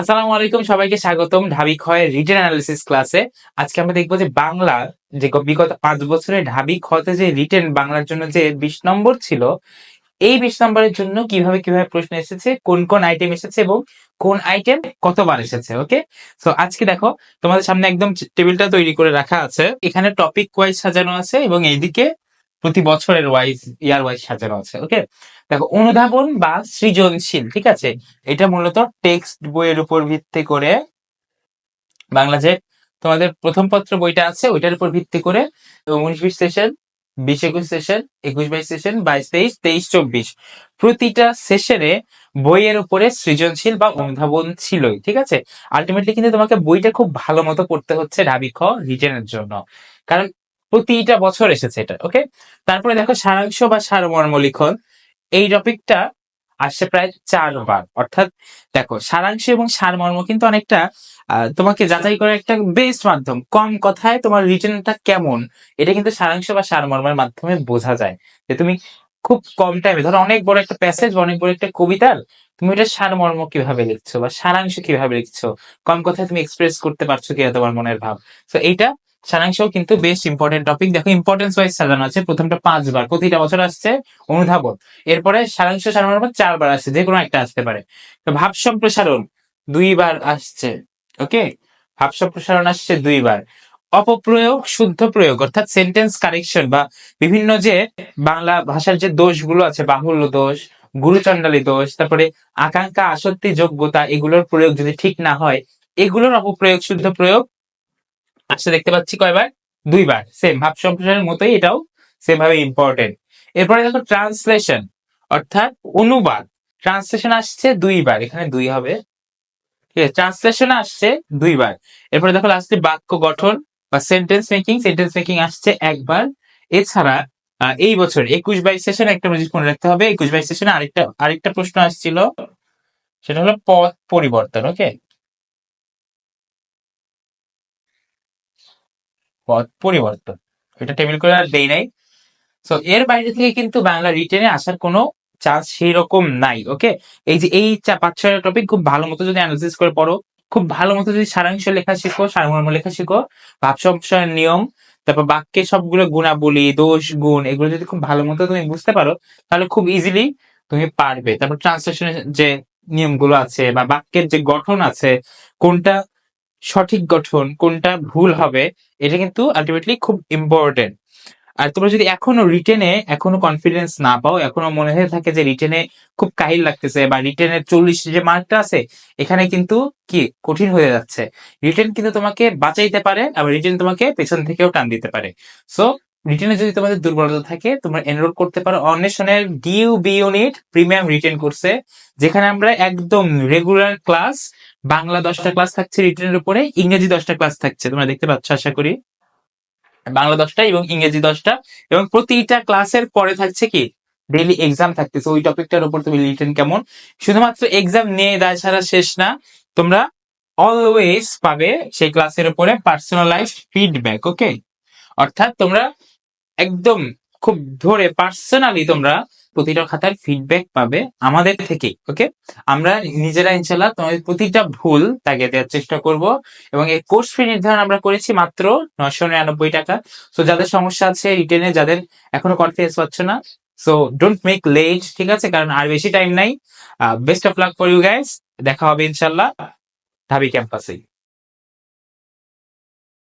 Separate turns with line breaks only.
আসসালামু আলাইকুম, সবাইকে স্বাগতম ঢাবি ক্ষয়ের রিটেন অ্যানালিসিস ক্লাসে আজকে আমরা দেখব যে বাংলা যে বিগত পাঁচ বছরে ঢাবি খতে যে রিটেন বাংলার জন্য যে বিশ নম্বর ছিল, এই বিশ নম্বরের জন্য কীভাবে কীভাবে প্রশ্ন এসেছে, কোন কোন আইটেম এসেছে এবং কোন আইটেম কতবার এসেছে ওকে সো আজকে দেখো, তোমাদের সামনে একদম টেবিলটা তৈরি করে রাখা আছে। এখানে টপিক ওয়াইজ সাজানো আছে এবং এইদিকে প্রতি বছরের ওয়াইজ ইয়ার ওয়াইজ সাজানো আছে ওকে দেখো, অনুধাবন বা সৃজনশীল, ঠিক আছে? এটা মূলত টেক্সট বইয়ের উপর ভিত্তি করে বাংলা যে তোমাদের প্রথম পত্র বইটা আছে, ওইটার উপর ভিত্তি করে উনিশ বিশ সেশন বিশ একুশ সেশন একুশ বাইশ সেশন বাইশ তেইশ তেইশ চব্বিশ। প্রতিটা সেশনে বইয়ের উপরে সৃজনশীল বা অনুধাবন ছিলই, ঠিক আছে? আলটিমেটলি কিন্তু তোমাকে বইটা খুব ভালো মতো পড়তে হচ্ছে ঢাবি খ রিটেনের জন্য। কারণ প্রতিটা বছর এসেছে এটা ওকে তারপরে দেখো সারাংশ বা সারমর্ম লিখন, এই টপিকটা আসছে প্রায় চারবার অর্থাৎ দেখো, সারাংশ এবং সারমর্ম কিন্তু অনেকটা তোমাকে যাচাই করার একটা বেস্ট মাধ্যম। কম কথায় তোমার রিটেনটা কেমন, এটা কিন্তু সারাংশ বা সারমর্মের মাধ্যমে বোঝা যায়। যে তুমি খুব কম টাইমে ধরো অনেক বড় একটা প্যাসেজ অনেক বড় একটা কবিতার, তুমি এটা সারমর্ম কীভাবে লিখছো বা সারাংশ কীভাবে লিখছো? কম কথায় তুমি এক্সপ্রেস করতে পারছ কিনা তোমার মনের ভাব? তো এইটা সারাংশও কিন্তু বেশ ইম্পর্টেন্ট টপিক দেখো ইম্পর্টেন্স ওয়াইজ সাজানো আছে। প্রথমটা পাঁচবার। প্রতিটা বছর আসছে অনুধাবন। এরপরে সারাংশ সাজানোর পর চারবার আসছে, যে কোনো একটা আসতে পারে। তো ভাব সম্প্রসারণ দুইবার আসছে ওকে ভাব সম্প্রসারণ আসছে দুইবার। অপপ্রয়োগ, শুদ্ধ প্রয়োগ, অর্থাৎ সেন্টেন্স কারেকশন বা বিভিন্ন যে বাংলা ভাষার যে দোষগুলো আছে, বাহুল্য দোষ, গুরুচণ্ডালী দোষ, তারপরে আকাঙ্ক্ষা, আসক্তি, যোগ্যতা, এগুলোর প্রয়োগ যদি ঠিক না হয়, এগুলোর অপপ্রয়োগ, শুদ্ধ প্রয়োগ আসছে দেখতে পাচ্ছি কয়বার? দুইবার। সেম ভাব সম্প্রসারণের মতোই এটাও সেম ভাবে ইম্পর্টেন্ট এরপরে দেখো ট্রান্সলেশন অর্থাৎ অনুবাদ। ট্রান্সলেশন আসছে দুইবার, এখানে দুই হবে। ঠিক আছে ট্রান্সলেশন আসছে দুইবার। এরপরে দেখো লাস্টে বাক্য গঠন বা সেন্টেন্স মেকিং সেন্টেন্স মেকিং আসছে একবার। এছাড়া এই বছর একুশ বাইশ সেশন একটা জিনিস মনে রাখতে হবে। একুশ বাইশ সেশনে আরেকটা আরেকটা প্রশ্ন আসছিল। সেটা হলো পথ পরিবর্তন ওকে পথ পরিবর্তন। এটা টেবিল করে আর দেই নাই। সো এর বাইরে থেকে কিন্তু বাংলা রিটেনে আসার কোনো চান্স সেই রকম নাই ওকে এই যে এই পাঁচ ছয় টপিক খুব ভালো মতো যদি অ্যানালিসিস করে পড়ো, খুব ভালো মতো যদি সারাংশ লেখা শিখো, সারমর্ম লেখা শিখো ভাব সংশয়ের নিয়ম, তারপর বাক্যে সবগুলো গুণাবলী, দোষ, গুণ, এগুলো যদি খুব ভালো মতো তুমি বুঝতে পারো, তাহলে খুব ইজিলি তুমি পারবে। তারপর ট্রান্সলেশনের যে নিয়মগুলো আছে বা বাক্যের যে গঠন আছে, কোনটা সঠিক গঠন কোনটা ভুল হবে, এটা কিন্তু আলটিমেটলি খুব ইম্পর্টেন্ট আর তোমরা যদি এখনও রিটেনে এখনও কনফিডেন্স না পাও, এখনও মনে হয়ে থাকে যে রিটেনে খুব কাহিল লাগতেছে বা রিটেনের চল্লিশ যে মার্কটা আছে, এখানে কিন্তু কি কঠিন হয়ে যাচ্ছে। রিটেন কিন্তু তোমাকে বাঁচাইতে পারে, আবার রিটেন তোমাকে পেছন থেকেও টান দিতে পারে। সো রিটেনে যদি তোমাদের দুর্বলতা থাকে, তোমরা এনরোল করতে পারো অন্বেষণের D U B unit premium retain করছে যেখানে আমরা একদম রেগুলার ক্লাস বাংলা দশটা ক্লাস থাকছে রিটেনের উপরে, ইংরেজি দশটা ক্লাস থাকছে। তোমরা দেখতে পাচ্ছ, আশা করি। বাংলা দশটা এবং ইংরেজি দশটা। এবং প্রতিটা ক্লাসের পরে থাকছে কি? ডেইলি এক্সাম থাকতেছে ওই টপিকটার উপর তুমি রিটেন কেমন? শুধুমাত্র এক্সাম নিয়ে, দায় সারা শেষ না। তোমরা অলওয়েজ পাবে সেই ক্লাসের উপরে পার্সোনালাইজ ফিডব্যাক ওকে অর্থাৎ তোমরা একদম খুব ধরে পার্সোনালি তোমরা প্রতিটা খাতার ফিডব্যাক পাবে আমাদের থেকে ওকে আমরা নিজেরা ইনশাল্লাহ তোমাদের প্রতিটা ভুল তাকে দেওয়ার চেষ্টা করব এবং এই কোর্স ফি নির্ধারণ আমরা করেছি মাত্র নশো নিরানব্বই টাকা। সো যাদের সমস্যা আছে রিটেনে যাদের এখনও কনফিডেন্স পাচ্ছ না সো ডোন্ট মেক লেট ঠিক আছে? কারণ আর বেশি টাইম নাই। Best of luck for you guys দেখা হবে ইনশাল্লাহ ঢাবি ক্যাম্পাসে